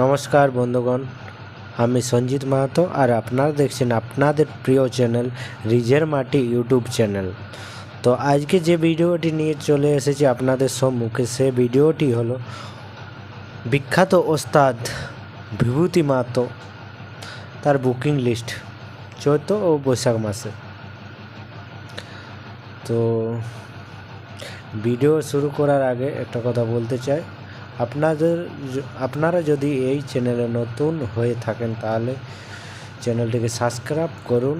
নমস্কার বন্ধুগণ, আমি সঞ্জিত মাহাতো আর আপনারা দেখছেন আপনাদের প্রিয় চ্যানেল রিজের মাটি ইউটিউব চ্যানেল। তো আজকে যে ভিডিওটি নিয়ে চলে এসেছি আপনাদের সম্মুখে, সে ভিডিওটি হলো বিখ্যাত ওস্তাদ বিভূতি মাহাতো, তার বুকিং লিস্ট, চৈত্র ও বৈশাখ মাসে। তো ভিডিও শুরু করার আগে একটা কথা বলতে চাই। আপনাদের আপনারা যদি এই চ্যানেলে নতুন হয়ে থাকেন, তাহলে চ্যানেলটিকে সাবস্ক্রাইব করুন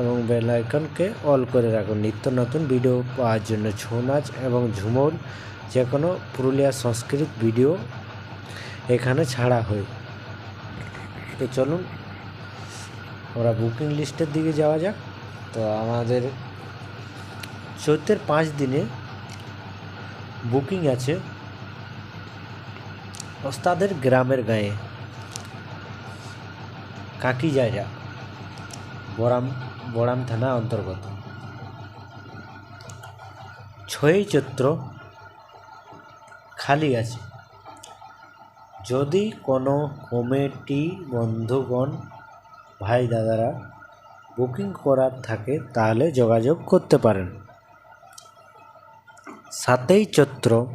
এবং বেল আইকনকে অল করে রাখুন। নিত্য নতুন ভিডিও পাওয়ার জন্য ছৌ নাচ এবং ঝুমুর যে কোনো পুরুলিয়া সংস্কৃত ভিডিও এখানে ছাড়া হয়। তো চলুন আমরা বুকিং লিস্টের দিকে যাওয়া যাক। তো আমাদের চৈত্রের পাঁচ দিনে বুকিং আছে। ওস্তাদের গ্রামের গায়ে। কাকি জায়গা। বরাম বরাম থানা অন্তর্গত। ছয়ই চৈত্র খালি আছে। যদি কোনো কমিটি বন্ধুগণ, ভাই দাদারা বুকিং করার থাকে, তাহলে যোগাযোগ করতে পারেন। সাতই চৈত্র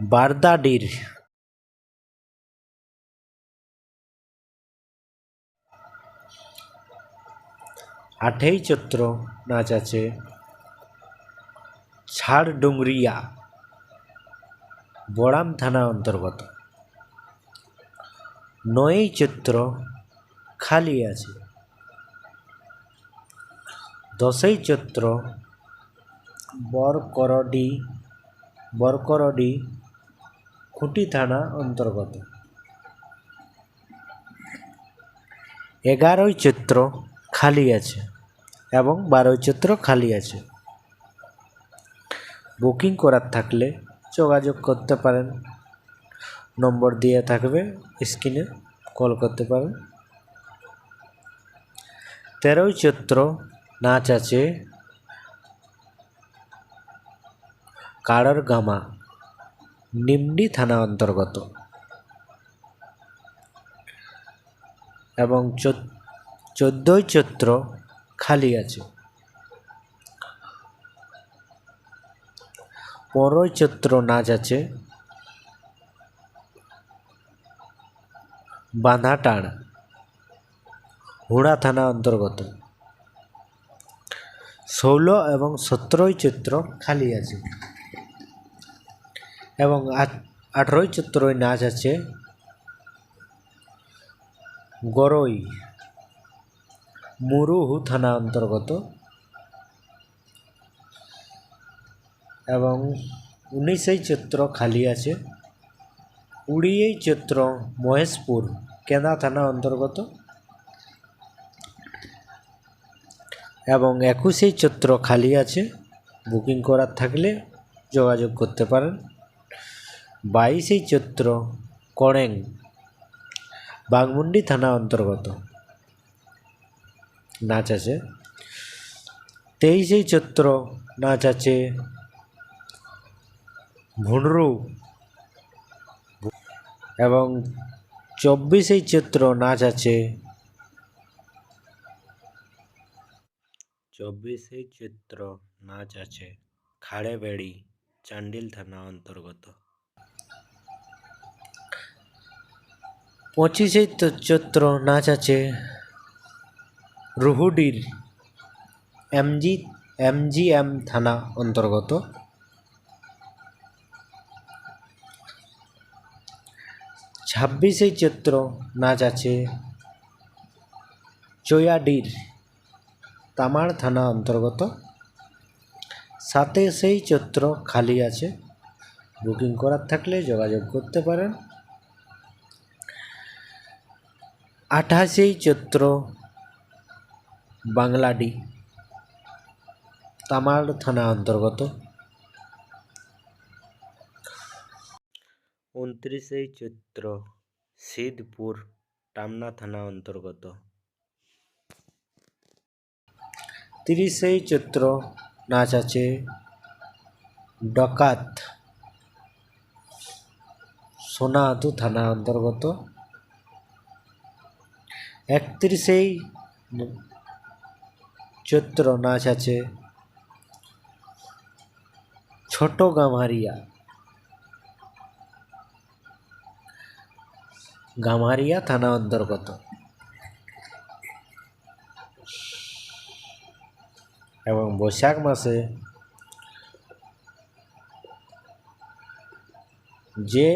বারদাডির। আঠেই চৈত্র নাচ আছে। ছাড় ডুংরিয়া বড়াম থানা অন্তর্গত। নয়ই চৈত্র খালি আছে। দশই চৈত্র বরকরডি বরকরডি খুঁটি থানা অন্তর্গত। এগারোই চৈত্র খালি আছে এবং বারোই চৈত্র খালি আছে। বুকিং করার থাকলে যোগাযোগ করতে পারেন। নম্বর দিয়ে থাকবে, স্ক্রিনে কল করতে পারেন। তেরোই চৈত্র নাচ আছে কাড়র গামা নিমডি থানা অন্তর্গত। এবং চোদ্দোই চৈত্র খালি আছে। পনেরোই চৈত্র নাচ আছে। বাঁধাটাড় হুড়া থানা অন্তর্গত। ষোলো এবং সতেরোই চৈত্র খালি আছে। এবং আঠেরোই চৈত্রই নাচ আছে। গরই, মুরুহু থানা অন্তর্গত। এবং উনিশেই চৈত্র খালি আছে। কুড়িয়েই চৈত্র মহেশপুর কেন্দা থানা অন্তর্গত। এবং একুশেই চৈত্র খালি আছে। বুকিং করার থাকলে যোগাযোগ করতে পারেন। বাইশেই চৈত্র কড়েং বাঘমুন্ডি থানা অন্তর্গত। নাচ আছে। তেইশেই চৈত্র নাচ আছে। ভুনরু। এবং চব্বিশেই চৈত্র নাচ আছে। চব্বিশে চৈত্র নাচ আছে। খাড়েবেড়ি, চান্ডিল থানা অন্তর্গত। পঁচিশে চৈত্র নাচ আছে। রুহুডির এমজি, এমজিএম থানা অন্তর্গত। ছাব্বিশে চৈত্র নাচ আছে। চয়াডির তামার থানা অন্তর্গত। সাতাশেই চৈত্র খালি আছে। বুকিং করার থাকলে যোগাযোগ করতে পারেন। আঠাশেই চৈত্র বাংলাডি তামার থানা অন্তর্গত। উনত্রিশেই চৈত্র সিদ্ধপুর টামনা থানা অন্তর্গত। তিরিশেই চৈত্র নাচ আছে ডকাত সোনাহাতু থানা অন্তর্গত। একত্রিশেই চৈত্র নাচ আছে। ছোট গামারিয়া। গামারিয়া থানা অন্তর্গত। এবং বৈশাখ মাসে যে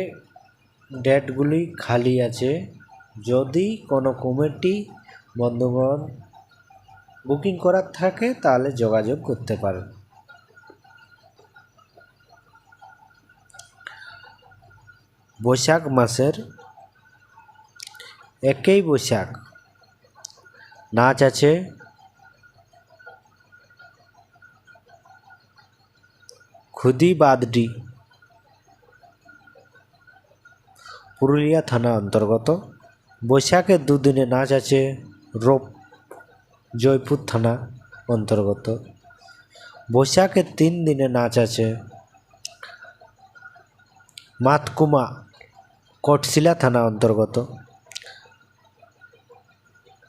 ডেটগুলি খালি আছে যদি কোনো কমিটি বন্ধুগণ বুকিং করার থাকে, তাহলে যোগাযোগ করতে পারেন। বৈশাখ মাসের একই বৈশাখ। নাচ আছে। খুদি বাদডি। পুরুলিয়া থানা অন্তর্গত। বৈশাখের দুদিনে নাচ আছে রোপ জয়পুর থানা অন্তর্গত। বৈশাখের তিন দিনে নাচ আছে মাতকুমা কটশিলা থানা অন্তর্গত।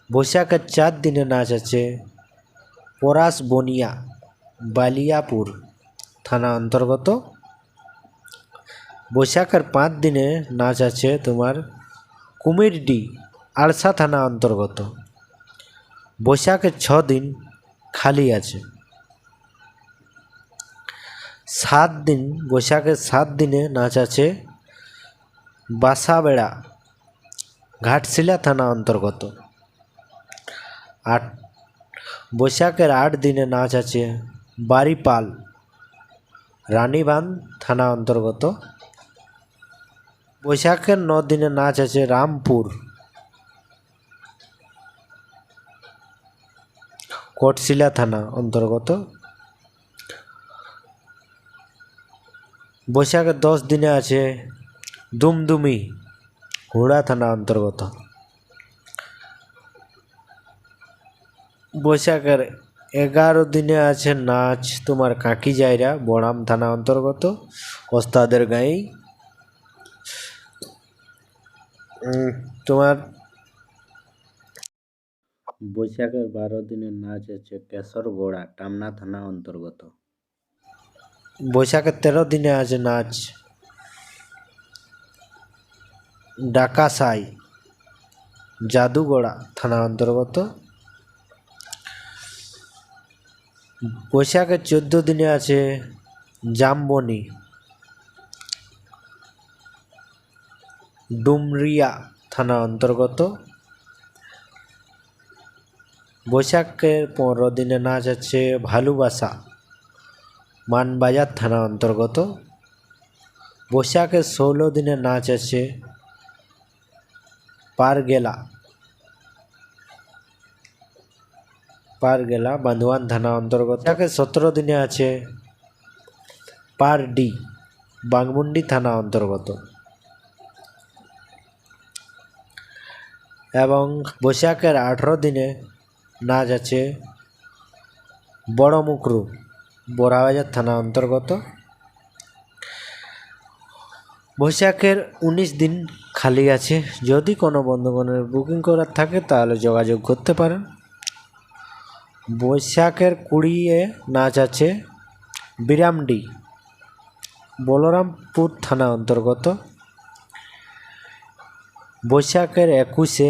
বৈশাখের চার দিনে নাচ আছে পরাশ বনিয়া বালিয়াপুর থানা অন্তর্গত। বৈশাখের পাঁচ দিনে নাচ আছে তোমার কুমিরডি আড়সা থানা অন্তর্গত। বৈশাখের ছ দিন খালি আছে। সাত দিন বৈশাখের সাত দিনে নাচ আছে বাসাবেড়া, ঘাটশিলা থানা অন্তর্গত। আট, বৈশাখের আট দিনে নাচ আছে বাড়িপাল, রানীবাঁধ থানা অন্তর্গত। বৈশাখের ন দিনে নাচ আছে রামপুর। কোটশিলা থানা অন্তর্গত। বৈশাখের দশ দিনে আছে দুমদুমি, হুড়া থানা অন্তর্গত। বৈশাখের এগারো দিনে আছে নাচ তোমার কাকি জায়রা বড়াম থানা অন্তর্গত, ওস্তাদের গাঁয়েই। তোমার বৈশাখের বারো দিনের নাচ আছে কেশর গোড়া টামনা থানা অন্তর্গত। বৈশাখের তেরো দিনে আছে নাচ। ডাকাসাই জাদুগোড়া থানা অন্তর্গত। বৈশাখের চোদ্দ দিনে আছে জামবনি। ডুমরিয়া থানা অন্তর্গত। বৈশাখের পনেরো দিনে নাচ আছে ভালুবাসা, মানবাজার থানা অন্তর্গত। বৈশাখের ষোলো দিনে নাচ আছে পারগেলা পারগেলা বান্ধওয়ান থানা অন্তর্গত। বৈশাখের সতেরো দিনে আছে পারডি, বাংমুন্ডি থানা অন্তর্গত। এবং বৈশাখের আঠেরো দিনে নাচ আছে বড় মুকরু বোরাবাজার থানা অন্তর্গত। বৈশাখের উনিশ দিন খালি আছে। যদি কোনো বন্ধুগণের বুকিং করার থাকে, তাহলে যোগাযোগ করতে পারেন। বৈশাখের কুড়িয়ে নাচ আছে বিরামডি, বলরামপুর থানা অন্তর্গত। বৈশাখের একুশে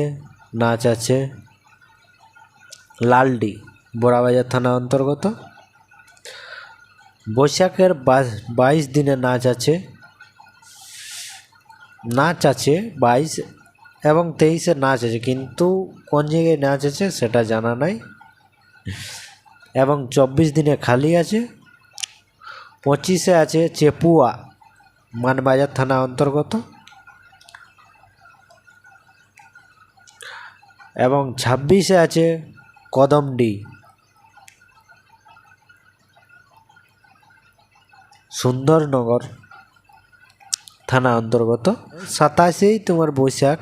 নাচ আছে লালডি বোরাবাজার থানা অন্তর্গত। বৈশাখের বাইশ দিনে নাচ আছে নাচ আছে বাইশ এবং তেইশে নাচ আছে, কিন্তু কোন জায়গায় নাচ আছে সেটা জানা নাই। এবং চব্বিশ দিনে খালি আছে, পঁচিশে আছে চেপুয়া, মানবাজার থানা অন্তর্গত। এবং ছাব্বিশে আছে কদমডি সুন্দরনগর থানা অন্তর্গত। সাতাশেই তোমার বৈশাখ।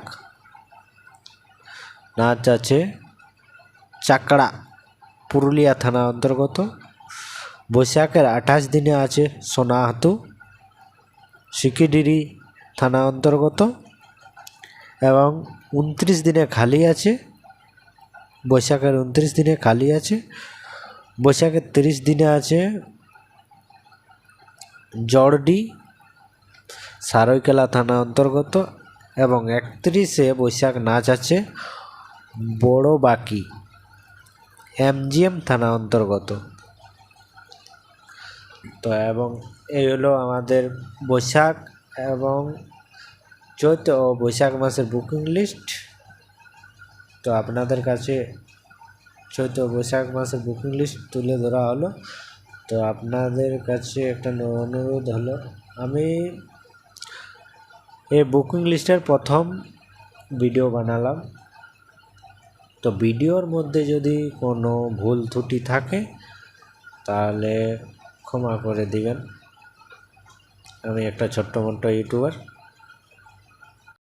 নাচ আছে চাকড়া, পুরুলিয়া থানা অন্তর্গত। বৈশাখের আঠাশ দিনে আছে সোনাহাতু সিকিডিরি থানা অন্তর্গত। এবং উনত্রিশ দিনে খালি আছে, বৈশাখের উনত্রিশ দিনে খালি আছে, বৈশাখের তিরিশ দিনে আছে জর্ডি, সারৈকেলা থানা অন্তর্গত এবং একত্রিশে বৈশাখ নাচ আছে বড় বাকি এমজিএম থানা অন্তর্গত। তো এবং এই হলো আমাদের বৈশাখ এবং চৈত্র ও বৈশাখ মাসের বুকিং লিস্ট তো আপনাদের কাছে চৈত্র ও বৈশাখ মাসের বুকিং লিস্ট তুলে ধরা হলো। তো আপনাদের কাছে একটা অনুরোধ হলো, আমি এই বুকিং লিস্টের প্রথম ভিডিও বানালাম। তো ভিডিওর মধ্যে যদি কোনো ভুল ত্রুটি থাকে, তাহলে ক্ষমা করে দিবেন। আমি একটা ছোট্ট মোট্ট ইউটিউবার